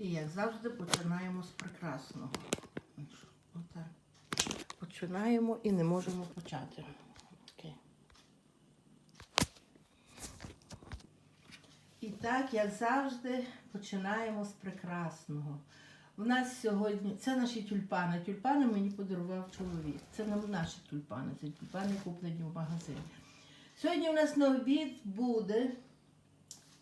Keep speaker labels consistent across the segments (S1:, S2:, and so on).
S1: І як завжди починаємо з прекрасного. Отак. Починаємо і не можемо почати. Окей. І так, як завжди, починаємо з прекрасного. У нас сьогодні це наші тюльпани. Тюльпани мені подарував чоловік. Це не наші тюльпани, це тюльпани куплені в магазині. Сьогодні у нас на обід буде,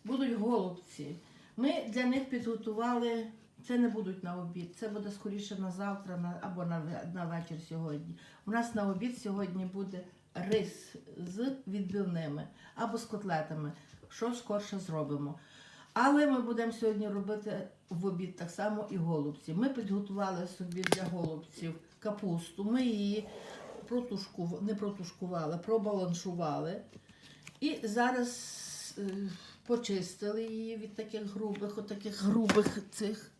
S1: будуть голубці. Ми для них підготували, це не будуть на обід, це буде скоріше на завтра на, або на, на вечір сьогодні. У нас на обід сьогодні буде рис з відбивними або з котлетами. Що скорше зробимо. Але ми будемо сьогодні робити в обід так само і голубці. Ми підготували собі для голубців капусту. Ми її протушку, не протушкували, пробаланшували. І зараз е, почистили її від таких грубих, отаких грубих цих,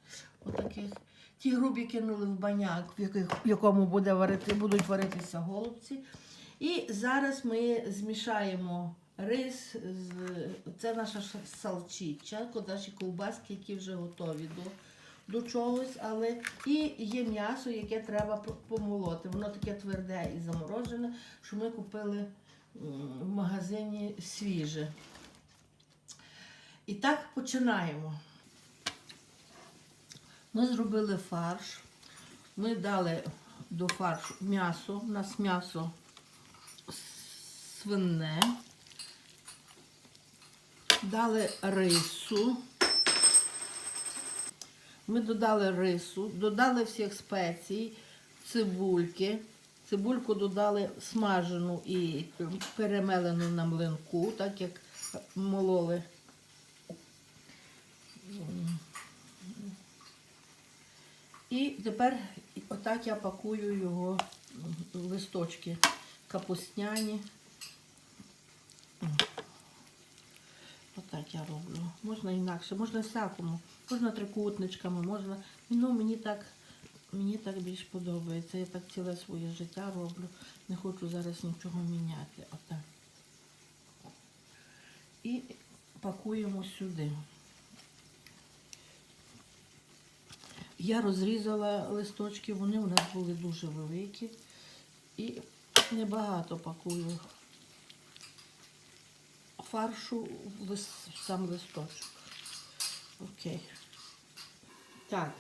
S1: отаких. Ті грубі кинули в баняк, в, якому буде варити, будуть варитися голубці. І зараз ми змішаємо рис, з, це наша салчича, наші ковбаски, які вже готові до, до чогось, але і є м'ясо, яке треба помолоти. Воно таке тверде і заморожене, що ми купили в магазині свіже. І так починаємо. Ми зробили фарш. Ми дали до фаршу м'ясо. У нас м'ясо свине. Дали рису. Ми додали рису, додали всіх спецій, цибульки. Цибульку додали смажену і перемелену на млинку, так як мололи. І тепер отак я пакую його листочки капустняні. Отак я роблю. Можна інакше, можна всякому, можна трикутничками, можна. Ну, мені так, мені так більш подобається. Я так ціле своє життя роблю. Не хочу зараз нічого міняти. Отак. І пакуємо сюди. Я розрізала листочки, вони у нас були дуже великі. І небагато пакую фаршу в сам листочок. Окей. Так.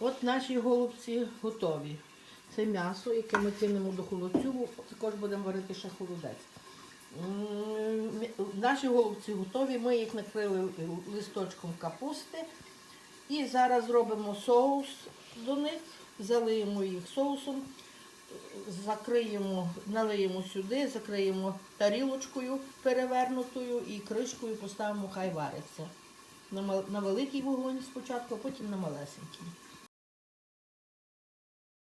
S1: От наші голубці готові. Це м'ясо, яке ми кинемо до холодцю, також будемо варити ще холодець. Наші голубці готові, ми їх накрили листочком капусти. І зараз зробимо соус до них, залиємо їх соусом, закриємо, налиємо сюди, закриємо тарілочкою перевернутою і кришкою поставимо, хай вариться. На, великий вогонь спочатку, а потім на малесенький.